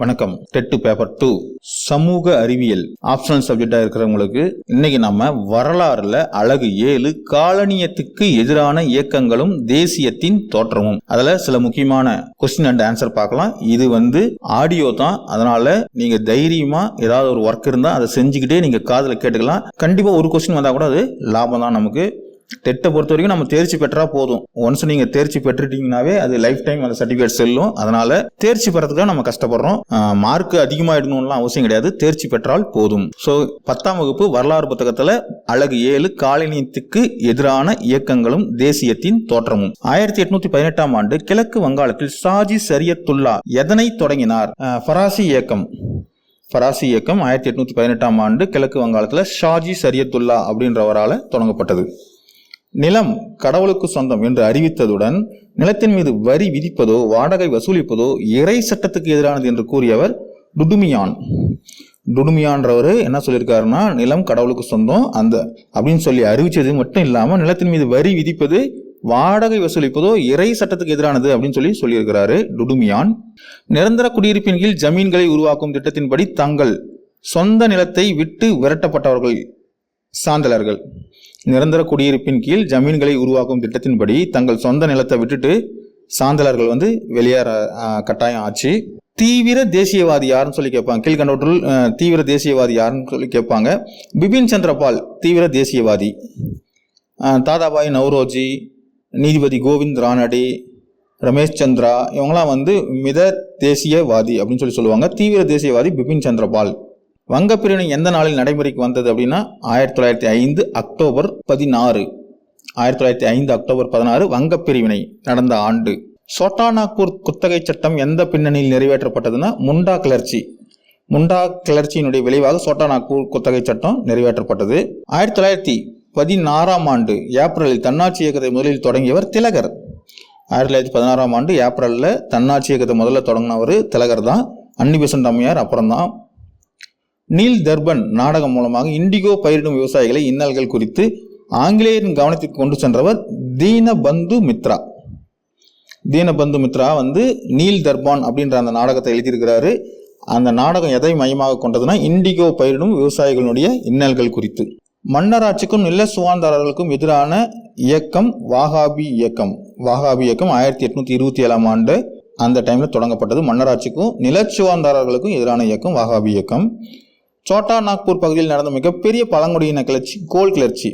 வணக்கம். TET paper two. சமூக அறிவியல். ஆப்ஷனல் சப்ஜெக்டாக இருக்கிறவங்களுக்கு இன்னைக்கு நம்ம வரலாறுல அழகு ஏழு காலனியத்துக்கு எதிரான இயக்கங்களும் தேசியத்தின் தோற்றமும். அதுல சில முக்கியமான கொஸ்டின் அண்ட் ஆன்சர் பார்க்கலாம். இது வந்து ஆடியோ தான். அதனால நீங்க தைரியமா ஏதாவது ஒரு ஒர்க் இருந்தா அதை செஞ்சுக்கிட்டே நீங்க காதில் கேட்டுக்கலாம். கண்டிப்பா ஒரு கொஸ்டின் வந்தா கூட அது லாபம் தான் நமக்கு. டெட்டை பொறுத்த வரைக்கும் நம்ம தேர்ச்சி பெற்றா போதும். ஒன்ஸ் நீங்க தேர்ச்சி பெற்றுட்டீங்கனாவே அது லைஃப் டைம் அந்த சர்டிஃபிகேட் செல்லும். அதனால தேர்ச்சி பெறதுக்கு நம்ம கஷ்டப்படுறோம். மார்க் அதிகமாயிடணும்லாம் அவசியம் கிடையாது. தேர்ச்சி பெற்றால் போதும். ஸோ பத்தாம் வகுப்பு வரலாறு புத்தகத்துல அழகு ஏழு காலனியத்துக்கு எதிரான இயக்கங்களும் தேசியத்தின் தோற்றமும். ஆயிரத்தி எட்நூத்தி பதினெட்டாம் ஆண்டு கிழக்கு வங்காளத்தில் சாஜி சரியத்துல்லா எதனை தொடங்கினார்? ஃபராசி இயக்கம். ஃபராசி இயக்கம் ஆயிரத்தி எட்நூத்தி பதினெட்டாம் ஆண்டு கிழக்கு வங்காளத்தில் ஷாஜி சரியத்துல்லா அப்படின்றவரால் தொடங்கப்பட்டது. நிலம் கடவுளுக்கு சொந்தம் என்று அறிவித்ததுடன் நிலத்தின் மீது வரி விதிப்பதோ வாடகை வசூலிப்பதோ இறை சட்டத்துக்கு எதிரானது என்று கூறியவர் டுடுமியான். டுடுமியான்றவர் என்ன சொல்லியிருக்காருன்னா நிலம் கடவுளுக்கு சொந்தம் அந்த அப்படின்னு சொல்லி அறிவிச்சது மட்டும் இல்லாமல் நிலத்தின் மீது வரி விதிப்பது வாடகை வசூலிப்பதோ இறை சட்டத்துக்கு எதிரானது அப்படின்னு சொல்லி சொல்லியிருக்கிறாரு டுடுமியான். நிரந்தர குடியிருப்பின் கீழ் ஜமீன்களை உருவாக்கும் திட்டத்தின்படி தங்கள் சொந்த நிலத்தை விட்டு விரட்டப்பட்டவர்கள் சாந்தலர்கள் நிரந்தர குடியிருப்பின் கீழ் ஜமீன்களை உருவாக்கும் திட்டத்தின்படி தங்கள் சொந்த நிலத்தை விட்டுட்டு சாந்தலர்கள் வந்து வெளியேற கட்டாயம் ஆச்சு. தீவிர தேசியவாதி யாருன்னு சொல்லி கேட்பாங்க. கீழ்கண்டவற்றுள் தீவிர தேசியவாதி யாருன்னு சொல்லி கேட்பாங்க. பிபின் சந்திரபால் தீவிர தேசியவாதி. தாதாபாய் நவ்ரோஜி நீதிபதி கோவிந்த் ரானடி ரமேஷ் சந்திரா இவங்களாம் வந்து மித தேசியவாதி அப்படின்னு சொல்லி சொல்லுவாங்க. தீவிர தேசியவாதி பிபின் சந்திரபால் வங்கப் பிரிவினை எந்த நாளில் நடைமுறைக்கு வந்தது அப்படின்னா ஆயிரத்தி தொள்ளாயிரத்தி ஐந்து அக்டோபர் பதினாறு. ஆயிரத்தி தொள்ளாயிரத்தி ஐந்து அக்டோபர் பதினாறு வங்கப் பிரிவினை நடந்த ஆண்டு. சோட்டானாக்கூர் குத்தகை சட்டம் எந்த பின்னணியில் நிறைவேற்றப்பட்டதுன்னா முண்டா கிளர்ச்சி. முண்டா கிளர்ச்சியினுடைய விளைவாக சோட்டானாக்கூர் குத்தகை சட்டம் நிறைவேற்றப்பட்டது. ஆயிரத்தி தொள்ளாயிரத்தி பதினாறாம் ஆண்டு ஏப்ரலில் தன்னாட்சி இயக்கத்தை முதலில் தொடங்கியவர் திலகர். ஆயிரத்தி தொள்ளாயிரத்தி பதினாறாம் ஆண்டு ஏப்ரலில் தன்னாட்சி இயக்கத்தை முதல்ல தொடங்கினவர் திலகர் தான். அன்னி பெசன்ட் அம்மையார் அப்புறம் தான் நீல் தர்பன் நாடகம் மூலமாக இண்டிகோ பயிரிடும் விவசாயிகளை இன்னல்கள் குறித்து ஆங்கிலேயரின் கவனத்திற்கு கொண்டு சென்றவர் தீனபந்து மித்ரா. தீனபந்து மித்ரா வந்து நீல் தர்பான் அப்படின்ற அந்த நாடகத்தை எழுதியிருக்கிறாரு. அந்த நாடகம் எதை மையமாக கொண்டதுன்னா இண்டிகோ பயிரிடும் விவசாயிகளுடைய இன்னல்கள் குறித்து. மன்னராட்சிக்கும் நில சுவாந்தாரர்களுக்கும் எதிரான இயக்கம் வாகாபி இயக்கம். வாகாபி இயக்கம் ஆயிரத்தி எட்நூத்தி இருபத்தி ஏழாம் ஆண்டு அந்த டைமில் தொடங்கப்பட்டது. மன்னராட்சிக்கும் நிலச்சுவாந்தாரர்களுக்கும் எதிரான இயக்கம் வாகாபி இயக்கம். சோட்டா நாக்பூர் பகுதியில் நடந்த மிகப்பெரிய பழங்குடியின கிளர்ச்சி கோல் கிளர்ச்சி.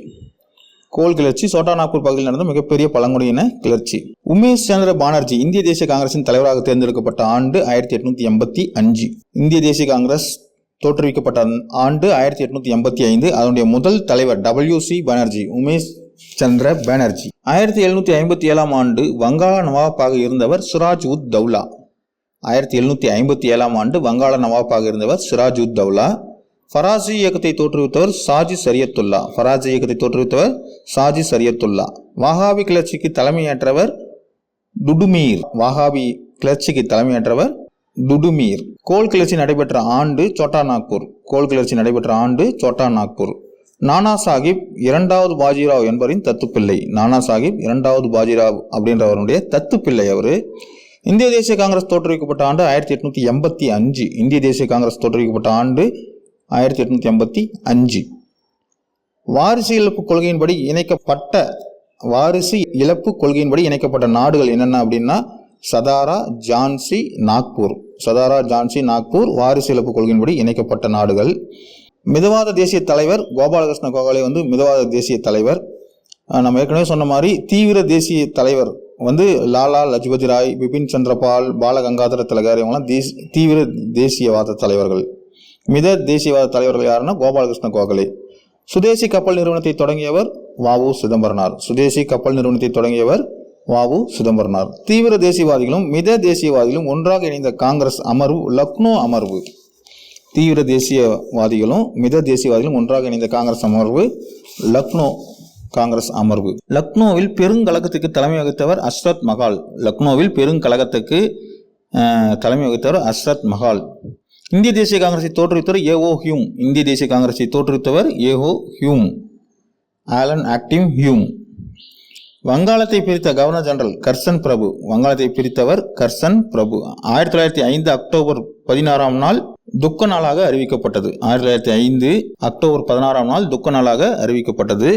கோல் கிளர்ச்சி சோட்டா நாக்பூர் பகுதியில் நடந்த மிகப்பெரிய பழங்குடியின கிளர்ச்சி. உமேஷ் சந்திர பானர்ஜி இந்திய தேசிய காங்கிரசின் தலைவராக தேர்ந்தெடுக்கப்பட்ட ஆண்டு ஆயிரத்தி எட்நூத்தி எண்பத்தி அஞ்சு. இந்திய தேசிய காங்கிரஸ் தோற்றுவிக்கப்பட்ட ஆண்டு ஆயிரத்தி எட்நூத்தி எண்பத்தி ஐந்து. அதனுடைய முதல் தலைவர் டபிள்யூ சி பானர்ஜி உமேஷ் சந்திர பானர்ஜி. ஆயிரத்தி எழுநூத்தி ஐம்பத்தி ஏழாம் ஆண்டு வங்காள நவாப்பாக இருந்தவர் சிராஜ் உத் தௌலா. ஆயிரத்தி எழுநூத்தி ஐம்பத்தி ஏழாம் ஆண்டு வங்காள நவாப்பாக இருந்தவர் சிராஜ் உத் தௌலா. ஃபராசி இயக்கத்தை தோற்றுவித்தவர் சாஜி சரியத்துல்லா. ஃபராசி இயக்கத்தை தோற்றுவித்தவர் சாஜி சரியத்துல்லா. வாகாபி கிளர்ச்சிக்கு தலைமையேற்றவர் டுடுமீர். வாகாபி கிளர்ச்சிக்கு தலைமையேற்றவர் டுடுமீர். கோல் கிளர்ச்சி நடைபெற்ற ஆண்டு சோட்டா நாக்பூர் கோல் கிளர்ச்சி நடைபெற்ற ஆண்டு சோட்டா நாக்பூர் நானா சாஹிப் இரண்டாவது பாஜிராவ் என்பவரின் தத்துப்பிள்ளை. நானா சாஹிப் இரண்டாவது பாஜிராவ் அப்படின்றவருடைய தத்துப்பிள்ளை அவர். இந்திய தேசிய காங்கிரஸ் தோற்றுவிக்கப்பட்ட ஆண்டு ஆயிரத்தி எட்நூத்தி எண்பத்தி அஞ்சு. இந்திய தேசிய காங்கிரஸ் தோற்றுவிக்கப்பட்ட ஆண்டு ஆயிரத்தி எட்நூற்றி எண்பத்தி அஞ்சு. வாரிசு இழப்பு கொள்கையின்படி இணைக்கப்பட்ட வாரிசு இழப்பு கொள்கையின்படி இணைக்கப்பட்ட நாடுகள் என்னென்ன அப்படின்னா சதாரா ஜான்சி நாக்பூர். சதாரா ஜான்சி நாக்பூர் வாரிசு இழப்பு கொள்கையின்படி இணைக்கப்பட்ட நாடுகள். மிதவாத தேசிய தலைவர் கோபாலகிருஷ்ண கோகலே வந்து மிதவாத தேசிய தலைவர். நம்ம ஏற்கனவே சொன்ன மாதிரி தீவிர தேசிய தலைவர் வந்து லாலா லஜ்பதி ராய் பிபின் சந்திரபால் பாலகங்காதர திலகர் இவங்களாம் தேஸ் தீவிர தேசியவாத தலைவர்கள். மித தேசியவாத தலைவர்கள் யாருன்னா கோபாலகிருஷ்ண கோகலே. சுதேசி கப்பல் நிறுவனத்தை தொடங்கியவர் வாவு சிதம்பரனார். சுதேசி கப்பல் நிறுவனத்தை தொடங்கியவர் வாவு சிதம்பரனார். தீவிர தேசியவாதிகளும் மித தேசியவாதிகளும் ஒன்றாக இணைந்த காங்கிரஸ் அமர்வு லக்னோ அமர்வு. தீவிர தேசியவாதிகளும் மித தேசியவாதிகளும் ஒன்றாக இணைந்த காங்கிரஸ் அமர்வு லக்னோ காங்கிரஸ் அமர்வு. லக்னோவில் பெருங்கழகத்துக்கு தலைமை வகித்தவர் அஸ்ரத் மகால். லக்னோவில் பெருங்கழகத்துக்கு தலைமை வகித்தவர் அஸ்ரத் மகால். இந்திய தேசிய காங்கிரஸை தோற்றுவித்தவர் ஏஓ ஹியூம். இந்திய தேசிய காங்கிரஸை தோற்றுவித்தவர் A O Hume. Allan Octavian Hume. வங்காளத்தை பிரித்த கவர்னர் ஜெனரல் கர்சன் பிரபு. வங்காளத்தை பிரித்தவர் கர்சன் பிரபு. ஆயிரத்தி தொள்ளாயிரத்தி ஐந்து அக்டோபர் பதினாறாம் நாள் துக்க நாளாக அறிவிக்கப்பட்டது. ஆயிரத்தி தொள்ளாயிரத்தி ஐந்து அக்டோபர் பதினாறாம் நாள் துக்க நாளாக அறிவிக்கப்பட்டது.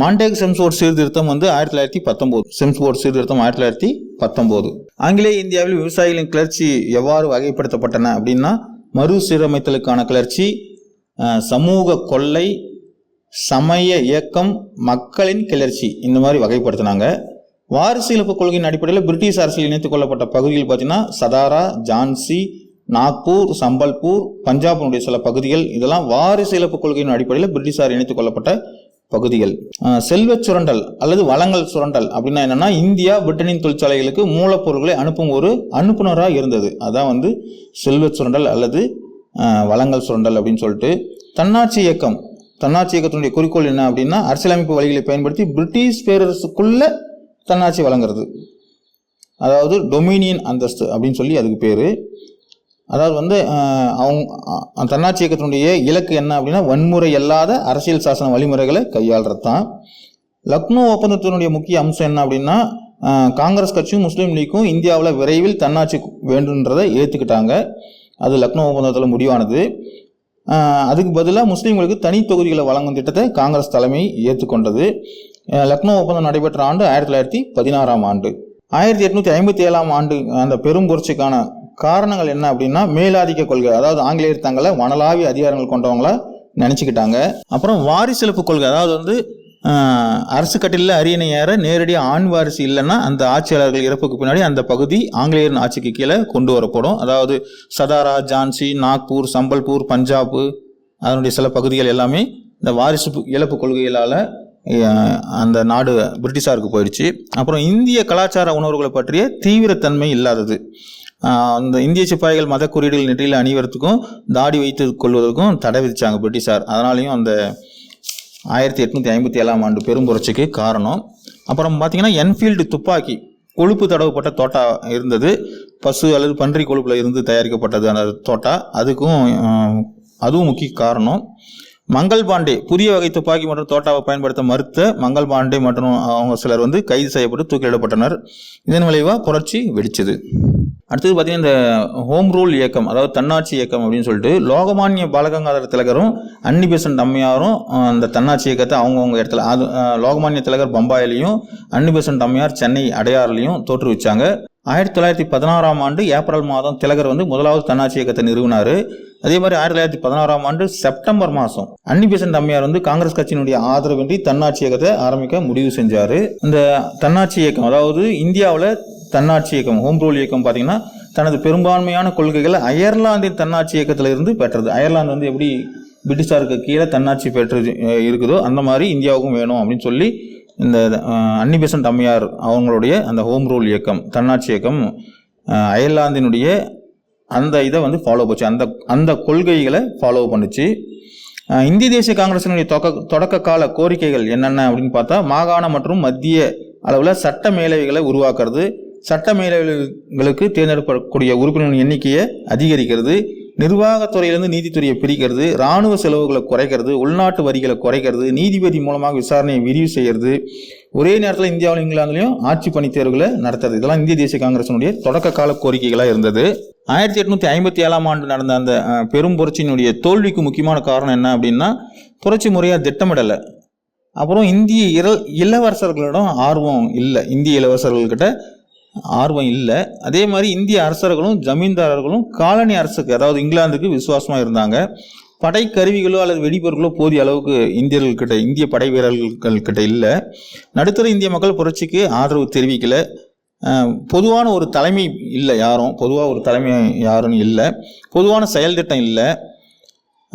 மாண்டேக் செம்ஸ்போர்ட் சீர்திருத்தம் வந்து ஆயிரத்தி தொள்ளாயிரத்தி பத்தொன்பது செம்ஸ்போர்ட் சீர்திருத்தம் ஆயிரத்தி தொள்ளாயிரத்தி பத்தொன்பது ஆங்கிலேய இந்தியாவில் விவசாயிகளின் கிளர்ச்சி எவ்வாறு வகைப்படுத்தப்பட்டன அப்படின்னா மறுசீரமைத்தலுக்கான கிளர்ச்சி சமூக கொள்ளை சமய இயக்கம் மக்களின் கிளர்ச்சி இந்த மாதிரி வகைப்படுத்தினாங்க. வாரிசு இழப்பு கொள்கையின் அடிப்படையில் பிரிட்டிஷ் அரசியல் இணைத்துக் கொள்ளப்பட்ட பகுதிகள் பார்த்தீங்கன்னா சதாரா ஜான்சி நாக்பூர் சம்பல்பூர் பஞ்சாபினுடைய சில பகுதிகள் இதெல்லாம் வாரிசு இழப்பு கொள்கையின் அடிப்படையில் பிரிட்டிஷார் இணைத்துக் கொள்ளப்பட்ட பகுதிகள். செல்வ சுரண்டல் அல்லது வளங்கள் சுரண்டல் அப்படின்னா என்னன்னா இந்தியா பிரிட்டனின் தொழிற்சாலைகளுக்கு மூலப்பொருட்களை அனுப்பும் ஒரு அனுப்புனராக இருந்தது. அதான் வந்து செல்வச் சுரண்டல் அல்லது வளங்கள் சுரண்டல் அப்படின்னு சொல்லிட்டு. தன்னாட்சி இயக்கம். தன்னாட்சி இயக்கத்தினுடைய குறிக்கோள் என்ன அப்படின்னா அரசியலமைப்பு வழிகளை பயன்படுத்தி பிரிட்டிஷ் பேரரசுக்குள்ள தன்னாட்சி வழங்குறது. அதாவது டொமினியன் அந்தஸ்து அப்படின்னு சொல்லி அதுக்கு பேர். அதாவது வந்து அவங்க தன்னாட்சி இயக்கத்தினுடைய இலக்கு என்ன அப்படின்னா வன்முறை அல்லாத அரசியல் சாசன வழிமுறைகளை கையாளுறது தான் லக்னோ ஒப்பந்தத்தினுடைய முக்கிய அம்சம் என்ன அப்படின்னா காங்கிரஸ் கட்சியும் முஸ்லீம் லீக்கும் இந்தியாவில் விரைவில் தன்னாட்சி வேண்டுன்றதை ஏற்றுக்கிட்டாங்க அது லக்னோ ஒப்பந்தத்தில் முடிவானது. அதுக்கு பதிலாக முஸ்லீம்களுக்கு தனி தொகுதிகளை வழங்கும் திட்டத்தை காங்கிரஸ் தலைமை ஏற்றுக்கொண்டது லக்னோ ஒப்பந்தம் நடைபெற்ற ஆண்டு ஆயிரத்தி தொள்ளாயிரத்தி பதினாறாம் ஆண்டு. ஆயிரத்தி எட்நூற்றி ஐம்பத்தி ஏழாம் ஆண்டு அந்த பெரும் புரட்சிக்கான காரணங்கள் என்ன அப்படின்னா மேலாதிக்க கொள்கை அதாவது ஆங்கிலேயர் தங்களை வனலாவிய அதிகாரங்கள் கொண்டவங்கள நினச்சிக்கிட்டாங்க. அப்புறம் வாரிசெழுப்பு கொள்கை அதாவது வந்து அரசு கட்டில அரியணை ஏற நேரடியாக ஆண் வாரிசு இல்லைன்னா அந்த ஆட்சியாளர்கள் இறப்புக்கு பின்னாடி அந்த பகுதி ஆங்கிலேயரின் ஆட்சிக்கு கீழே கொண்டு வரப்படும். அதாவது சதாரா ஜான்சி நாக்பூர் சம்பல்பூர் பஞ்சாப் அதனுடைய சில பகுதிகள் எல்லாமே இந்த வாரிசு இழப்பு கொள்கைகளால் அந்த நாடு பிரிட்டிஷாருக்கு போயிடுச்சு. அப்புறம் இந்திய கலாச்சார உணர்வுகளை பற்றிய தீவிரத்தன்மை இல்லாதது. அந்த இந்திய சிப்பாய்கள் மத குறியீடுகள் நெற்றியில் அணிவதற்கும் தாடி வைத்து கொள்வதற்கும் தடை விதித்தாங்க பிரிட்டிஷார். அதனாலையும் அந்த ஆயிரத்தி எட்நூற்றி ஐம்பத்தி ஏழாம் ஆண்டு பெரும் புரட்சிக்கு காரணம். அப்புறம் பார்த்தீங்கன்னா என்ஃபீல்டு துப்பாக்கி கொழுப்பு தடவப்பட்ட தோட்டா இருந்தது. பசு அல்லது பன்றி கொழுப்பில் இருந்து தயாரிக்கப்பட்டது அந்த தோட்டா. அதுக்கும் அதுவும் முக்கிய காரணம். மங்கள் பாண்டே புதிய வகை துப்பாக்கி மற்றும் தோட்டாவை பயன்படுத்த மறுத்த மங்கள் பாண்டே மற்றும் அவங்க சிலர் வந்து கைது செய்யப்பட்டு தூக்கிலிடப்பட்டனர். இதன் விளைவாக புரட்சி வெடிச்சது. அடுத்தது பார்த்தீங்கன்னா இந்த ஹோம் ரூல் இயக்கம் அதாவது தன்னாட்சி இயக்கம் அப்படின்னு சொல்லிட்டு லோகமானிய பாலகங்காதர திலகரும் அன்னி பெசன்ட் அம்மையாரும் அந்த தன்னாட்சி இயக்கத்தை அவங்கவுங்க இடத்துல அது லோகமானிய திலகர் பம்பாயிலையும் அன்னி பெசன்ட் அம்மையார் சென்னை அடையாறுலையும் தோற்றுவிச்சாங்க. ஆயிரத்தி தொள்ளாயிரத்தி பதினாறாம் ஆண்டு ஏப்ரல் மாதம் திலகர் வந்து முதலாவது தன்னாட்சி இயக்கத்தை நிறுவினார். அதே மாதிரி ஆயிரத்தி தொள்ளாயிரத்தி பதினாறாம் ஆண்டு செப்டம்பர் மாதம் அன்னிபெசன்ட் அம்மையார் வந்து காங்கிரஸ் கட்சியினுடைய ஆதரவின்றி தன்னாட்சி இயக்கத்தை ஆரம்பிக்க முடிவு செஞ்சார். இந்த தன்னாட்சி இயக்கம் அதாவது இந்தியாவில் தன்னாட்சி இயக்கம் ஹோம் ரூல் இயக்கம் பார்த்தீங்கன்னா தனது பெரும்பான்மையான கொள்கைகளை அயர்லாந்தின் தன்னாட்சி இயக்கத்தில் இருந்து பெற்றது. அயர்லாந்து வந்து எப்படி பிரிட்டிஷாருக்கு கீழே தன்னாட்சி பெற்று இருக்குதோ அந்த மாதிரி இந்தியாவுக்கும் வேணும் அப்படின்னு சொல்லி இந்த அஹ், அன்னி அம்மையார் அவங்களுடைய அந்த ஹோம் ரூல் இயக்கம் தன்னாட்சி இயக்கம் அயர்லாந்தினுடைய அந்த இதை வந்து ஃபாலோ பண்ணுச்சு அந்த அந்த கொள்கைகளை ஃபாலோ பண்ணுச்சு. இந்திய தேசிய காங்கிரசினுடைய தொடக்க தொடக்க கால கோரிக்கைகள் என்னென்ன அப்படின்னு பார்த்தா மாகாண மற்றும் மத்திய அளவில் சட்ட மேலவைகளை உருவாக்குறது சட்ட மேலவைகளுக்கு தேர்ந்தெடுக்கக்கூடிய உறுப்பினர்களின் எண்ணிக்கையை அதிகரிக்கிறது நிர்வாகத்துறையிலிருந்து நீதித்துறையை பிரிக்கிறது இராணுவ செலவுகளை குறைக்கிறது உள்நாட்டு வரிகளை குறைக்கிறது நீதிபதி மூலமாக விசாரணையை விரிவு செய்கிறது ஒரே நேரத்தில் இந்தியாவிலும் இங்கிலாந்துலையும் ஆட்சி பணி தேர்வுகளை நடத்துறது. இதெல்லாம் இந்திய தேசிய காங்கிரசினுடைய தொடக்க கால கோரிக்கைகளாக இருந்தது. ஆயிரத்தி எட்நூற்றி ஐம்பத்தி ஏழாம் ஆண்டு நடந்த அந்த பெரும் புரட்சியினுடைய தோல்விக்கு முக்கியமான காரணம் என்ன அப்படின்னா புரட்சி முறையாக திட்டமிடலை. அப்புறம் இந்திய இள இளவரசர்களிடம் ஆர்வம் இல்லை. இந்திய இளவரசர்கள்கிட்ட ஆர்வம் இல்லை. அதே மாதிரி இந்திய அரசர்களும் ஜமீன்தாரர்களும் காலனி அரசுக்கு அதாவது இங்கிலாந்துக்கு விசுவாசமாக இருந்தாங்க. படை கருவிகளோ அல்லது வெடிபொருட்களோ போதிய அளவுக்கு இந்தியர்கள்கிட்ட இந்திய படை வீரர்கள்கிட்ட இல்லை. நடுத்தர இந்திய மக்கள் புரட்சிக்கு ஆதரவு தெரிவிக்கல. பொதுவான ஒரு தலைமை இல்லை யாரும். பொதுவாக ஒரு தலைமை யாரும் இல்லை. பொதுவான செயல் திட்டம் இல்லை.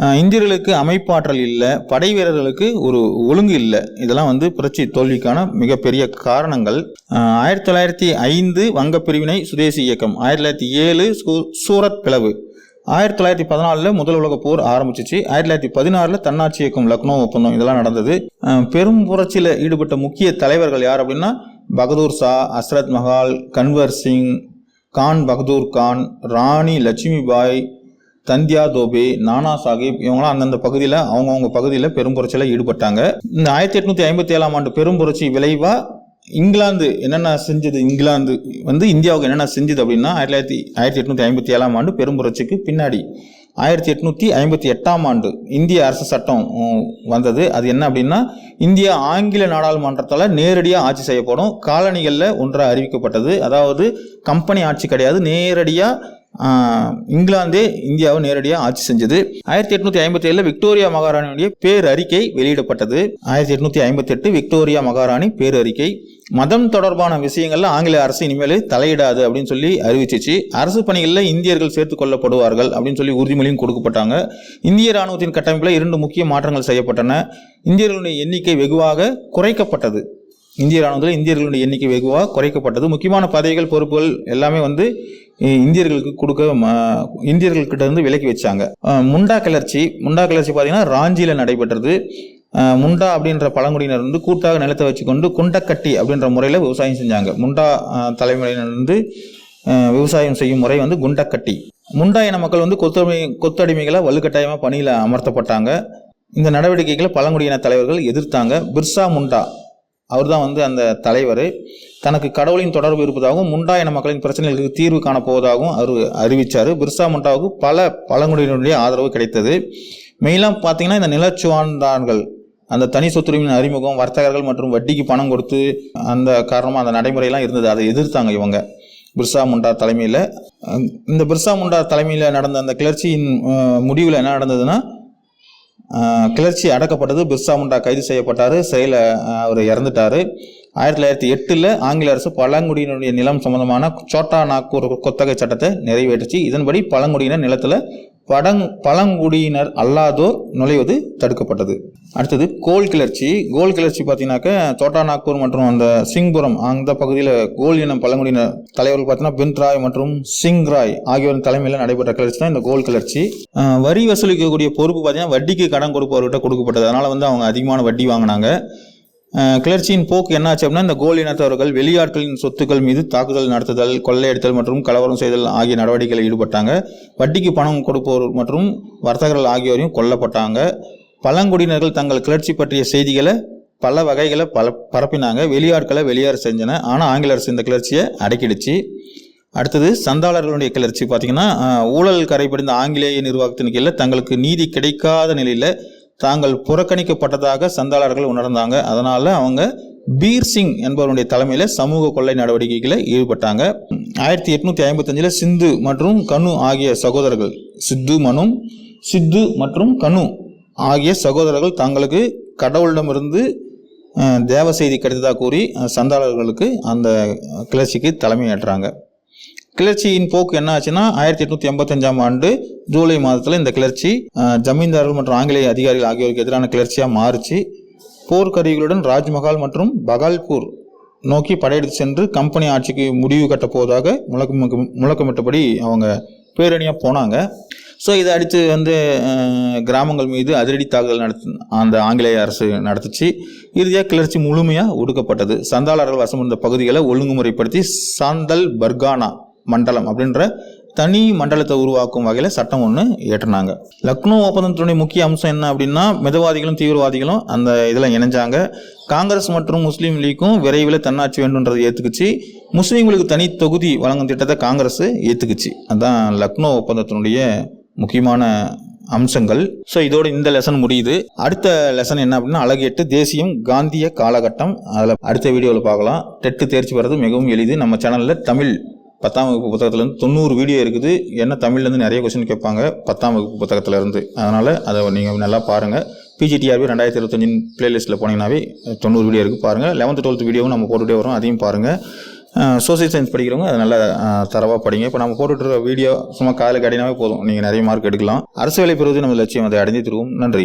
இந்தியர்களுக்கு அமைப்பாற்றல் இல்லை படை வீரர்களுக்கு ஒரு ஒழுங்கு இல்லை. இதெல்லாம் வந்து புரட்சி தோல்விக்கான மிகப்பெரிய காரணங்கள். ஆயிரத்தி தொள்ளாயிரத்தி ஐந்து வங்கப் பிரிவினை சுதேசி இயக்கம் ஆயிரத்தி தொள்ளாயிரத்தி ஏழு சூ- சூரத் பிளவு. ஆயிரத்தி தொள்ளாயிரத்தி பதினாலில் முதல் உலக போர் ஆரம்பிச்சிச்சு. ஆயிரத்தி தொள்ளாயிரத்தி பதினாறில் தன்னாட்சி இயக்கம் லக்னோ ஒப்பந்தம் இதெல்லாம் நடந்தது. பெரும் புரட்சியில் ஈடுபட்ட முக்கிய தலைவர்கள் யார் அப்படின்னா பகதூர் ஷா அஸ்ரத் மஹால் கன்வர் சிங் கான் பகதூர் கான் ராணி லட்சுமிபாய் தந்தியா தோபே நானா சாஹிப் இவங்களாம் அந்தந்த பகுதியில் அவங்கவுங்க பகுதியில் பெரும் புரட்சியில் ஈடுபட்டாங்க. இந்த ஆயிரத்தி எட்நூற்றி ஐம்பத்தி ஏழாம் ஆண்டு பெரும் புரட்சி இங்கிலாந்து என்னென்ன செஞ்சது? இங்கிலாந்து வந்து இந்தியாவுக்கு என்னென்ன செஞ்சது அப்படின்னா ஆயிரத்தி தொள்ளாயிரத்தி ஆயிரத்தி எட்நூற்றி ஐம்பத்தி ஏழாம் ஆண்டு பெரும்புரட்சிக்கு பின்னாடி ஆயிரத்தி எட்நூற்றி ஐம்பத்தி எட்டாம் ஆண்டு இந்திய அரசு சட்டம் வந்தது. அது என்ன அப்படின்னா இந்தியா ஆங்கில நாடாளுமன்றத்தால் நேரடியாக ஆட்சி செய்யப்படும். காலனிகளில் ஒன்றாக அறிவிக்கப்பட்டது. அதாவது கம்பெனி ஆட்சி கிடையாது. நேரடியாக இங்கிலாந்து இந்தியாவை நேரடியாக ஆட்சி செஞ்சது. ஆயிரத்தி எட்நூத்தி ஐம்பத்தி ஏழுல விக்டோரியா மகாராணியுடைய பேரறிக்கை வெளியிடப்பட்டது. ஆயிரத்தி எட்நூத்தி ஐம்பத்தி எட்டு விக்டோரியா மகாராணி பேரறிக்கை. மதம் தொடர்பான விஷயங்கள்ல ஆங்கில அரசு இனிமேல் தலையிடாது அப்படின்னு சொல்லி அறிவிச்சிச்சு. அரசு பணிகளில் இந்தியர்கள் சேர்த்துக் கொள்ளப்படுவார்கள் அப்படின்னு சொல்லி உறுதிமொழியும் கொடுக்கப்பட்டாங்க. இந்திய ராணுவத்தின் கட்டமைப்பில் இரண்டு முக்கிய மாற்றங்கள் செய்யப்பட்டன. இந்தியர்களுடைய எண்ணிக்கை வெகுவாக குறைக்கப்பட்டது. இந்திய ராணுவத்தில் இந்தியர்களுடைய எண்ணிக்கை வெகுவாக குறைக்கப்பட்டது. முக்கியமான பதவிகள் பொறுப்புகள் எல்லாமே வந்து இந்தியர்களுக்கு கொடுக்க ம- இந்தியர்கள்கிட்ட இருந்து விலக்கி வச்சாங்க. முண்டா கிளர்ச்சி முண்டா கிளர்ச்சி பார்த்தீங்கன்னா ராஞ்சியில் நடைபெற்றது. முண்டா அப்படின்ற பழங்குடியினர் வந்து கூட்டாக நிலத்தை வச்சுக்கொண்டு குண்டக்கட்டி அப்படின்ற முறையில் விவசாயம் செஞ்சாங்க. முண்டா தலைமுறையினர் வந்து விவசாயம் செய்யும் முறை வந்து குண்டக்கட்டி. முண்டா இன மக்கள் வந்து கொத்தடிமை கொத்தடிமைகளை வலுக்கட்டாயமாக பணியில் அமர்த்தப்பட்டாங்க. இந்த நடவடிக்கைகளை பழங்குடியின தலைவர்கள் எதிர்த்தாங்க. பிர்சா முண்டா அவர் தான் வந்து அந்த தலைவர். தனக்கு கடவுளின் தொடர்பு இருப்பதாகவும் முண்டா இன மக்களின் பிரச்சனைகளுக்கு தீர்வு காணப்போவதாகவும் அவர் அறிவித்தார் பிர்சா முண்டாவுக்கு பல பழங்குடியினருடைய ஆதரவு கிடைத்தது. மெயினாக பார்த்தீங்கன்னா இந்த நிலச்சுவான்தான்கள் அந்த தனி சொத்துரிமையின் அறிமுகம் வர்த்தகர்கள் மற்றும் வட்டிக்கு பணம் கொடுத்து அந்த காரணமாக அந்த நடைமுறையெல்லாம் இருந்தது. அதை எதிர்த்தாங்க இவங்க. பிர்சா முண்டா தலைமையில் இந்த பிர்சா முண்டா தலைமையில் நடந்த அந்த கிளர்ச்சியின் முடிவில் என்ன நடந்ததுன்னா கிளர்ச்சி அடக்கப்பட்டது. பிர்சா முண்டா கைது செய்யப்பட்டார். சிறையில் அவர் இறந்துட்டார். ஆயிரத்தி தொள்ளாயிரத்தி எட்டில் ஆங்கில அரசு பழங்குடியினுடைய நிலம் சம்பந்தமான சோட்டா நாக்கூர் கொத்தகை சட்டத்தை நிறைவேற்றுச்சு. இதன்படி பழங்குடியினர் நிலத்தில் படங் பழங்குடியினர் அல்லாதோர் நுழைவது தடுக்கப்பட்டது. அடுத்தது கோல் கிளர்ச்சி. கோல் கிளர்ச்சி பார்த்தீங்கன்னாக்க சோட்டா நாக்பூர் மற்றும் அந்த சிங்புரம் அந்த பகுதியில் கோல் இனம் பழங்குடியினர் தலைவர்கள் பார்த்தீங்கன்னா பின்ராய் மற்றும் சிங் ராய் ஆகியோரின் தலைமையில் நடைபெற்ற கிளர்ச்சி தான் இந்த கோல் கிளர்ச்சி. வரி வசூலிக்கக்கூடிய பொறுப்பு பார்த்தீங்கன்னா வட்டிக்கு கடன் கொடுப்பவர்கிட்ட கொடுக்கப்பட்டது. அதனால் வந்து அவங்க அதிகமான வட்டி வாங்கினாங்க. கிளர்ச்சியின் போக்கு என்னாச்சு அப்படின்னா இந்த கோல் இனத்தவர்கள் வெளியாட்களின் சொத்துக்கள் மீது தாக்குதல் நடத்துதல் கொள்ளையடித்தல் மற்றும் கலவரம் செய்தல் ஆகிய நடவடிக்கைகளில் ஈடுபட்டாங்க. வட்டிக்கு பணம் கொடுப்போர் மற்றும் வர்த்தகர்கள் ஆகியோரையும் கொல்லப்பட்டாங்க. பழங்குடியினர்கள் தங்கள் கிளர்ச்சி பற்றிய செய்திகளை பல வகைகளை பல பரப்பினாங்க. வெளியாட்களை வெளியேற செஞ்சன. ஆனால் ஆங்கில அரசு இந்த கிளர்ச்சியை அடக்கிடுச்சு. அடுத்தது சந்தாளர்களுடைய கிளர்ச்சி. பார்த்தீங்கன்னா ஊழல் கரைபடிந்த ஆங்கிலேய நிர்வாகத்தின் கீழே தங்களுக்கு நீதி கிடைக்காத நிலையில் தாங்கள் புறக்கணிக்கப்பட்டதாக சந்தாளர்கள் உணர்ந்தாங்க. அதனால் அவங்க பீர் சிங் என்பவருடைய தலைமையில் சமூக கொள்ளை நடவடிக்கைகளில் ஈடுபட்டாங்க. ஆயிரத்தி எட்நூத்தி ஐம்பத்தஞ்சில் சிந்து மற்றும் கனு ஆகிய சகோதரர்கள் சித்து மனும் சித்து மற்றும் கனு ஆகிய சகோதரர்கள் தங்களுக்கு கடவுளிடமிருந்து தேவ செய்தி கிடைத்ததாக கூறி சந்தாளர்களுக்கு அந்த கிளர்ச்சிக்கு தலைமையேற்றாங்க கிளர்ச்சியின் போக்கு என்ன ஆச்சுன்னா ஆயிரத்தி எட்நூத்தி எண்பத்தஞ்சாம் ஆண்டு ஜூலை மாதத்தில் இந்த கிளர்ச்சி ஜமீன்தார்கள் மற்றும் ஆங்கிலேய அதிகாரிகள் ஆகியோருக்கு எதிரான கிளர்ச்சியாக மாறுச்சு. போர்க்கருவிகளுடன் ராஜ்மஹால் மற்றும் பகால்பூர் நோக்கி படையெடுத்து சென்று கம்பெனி ஆட்சிக்கு முடிவு கட்ட போவதாக முழக்கம் முழக்கமிட்டபடி அவங்க பேரணியாக போனாங்க. ஸோ இதை அடுத்து வந்து கிராமங்கள் மீது அதிரடி தாக்குதல் நடத்து அந்த ஆங்கிலேய அரசு நடத்துச்சு. இறுதியாக கிளர்ச்சி முழுமையாக ஒடுக்கப்பட்டது. சந்தாளர்கள் வசம் இருந்த பகுதிகளை ஒழுங்குமுறைப்படுத்தி சாந்தல் பர்கானா மண்டலம் அப்படின்ற தனி மண்டலத்தை உருவாக்கும் வகையில் சட்டம் ஒன்று ஏற்றினாங்க லக்னோ ஒப்பந்தத்தினுடைய முக்கிய அம்சம் என்ன அப்படின்னா மிதவாதிகளும் தீவிரவாதிகளும் அந்த இதில் இணைஞ்சாங்க. காங்கிரஸ் மற்றும் முஸ்லீம் லீக்கும் விரைவில் தன்னாட்சி வேண்டும்ன்றதை ஏற்றுக்குச்சு முஸ்லீம்களுக்கு தனி தொகுதி வழங்கும் திட்டத்தை காங்கிரஸ் ஏற்றுக்குச்சு அதுதான் லக்னோ ஒப்பந்தத்தினுடைய முக்கியமான அம்சங்கள். ஸோ இதோட இந்த லெசன் முடியுது. அடுத்த லெசன் என்ன அப்படின்னா அழகு எட்டு தேசியம் காந்திய காலகட்டம். அதில் அடுத்த வீடியோவில் பார்க்கலாம். டெட்டு தேர்ச்சி வர்றது மிகவும் எளிது. நம்ம சேனலில் தமிழ் பத்தாம் வகுப்பு புத்தகத்துலேருந்து தொண்ணூறு வீடியோ இருக்குது. ஏன்னா தமிழ்லேருந்து நிறைய கொஸ்டின் கேட்பாங்க. பத்தாம் வகுப்பு புத்தகத்துலேருந்து. அதனால் அதை நீங்கள் நல்லா பாருங்கள் பிஜிடிஆர்பி ரெண்டாயிரத்தி இருபத்தஞ்சின் பிளேலிஸ்ட்டில் போனீங்கன்னாவே தொண்ணூறு வீடியோ இருக்குது பாருங்கள் லெவன்த்து டுவெல்த் வீடியோவும் நம்ம போட்டுகிட்டே வரோம். அதையும் பாருங்கள் சோசியல் சயின்ஸ் படிக்கிறவங்க அதை நல்லா தரவாக படிங்க. இப்போ நம்ம போட்டுட்டுற வீடியோ சும்மா காலையில் கடினாவே போதும். நீங்கள் நிறைய மார்க் எடுக்கலாம். அரசு வேலை பெறுவது நம்ம லட்சியம். அதை அடைந்து தருவோம். நன்றி.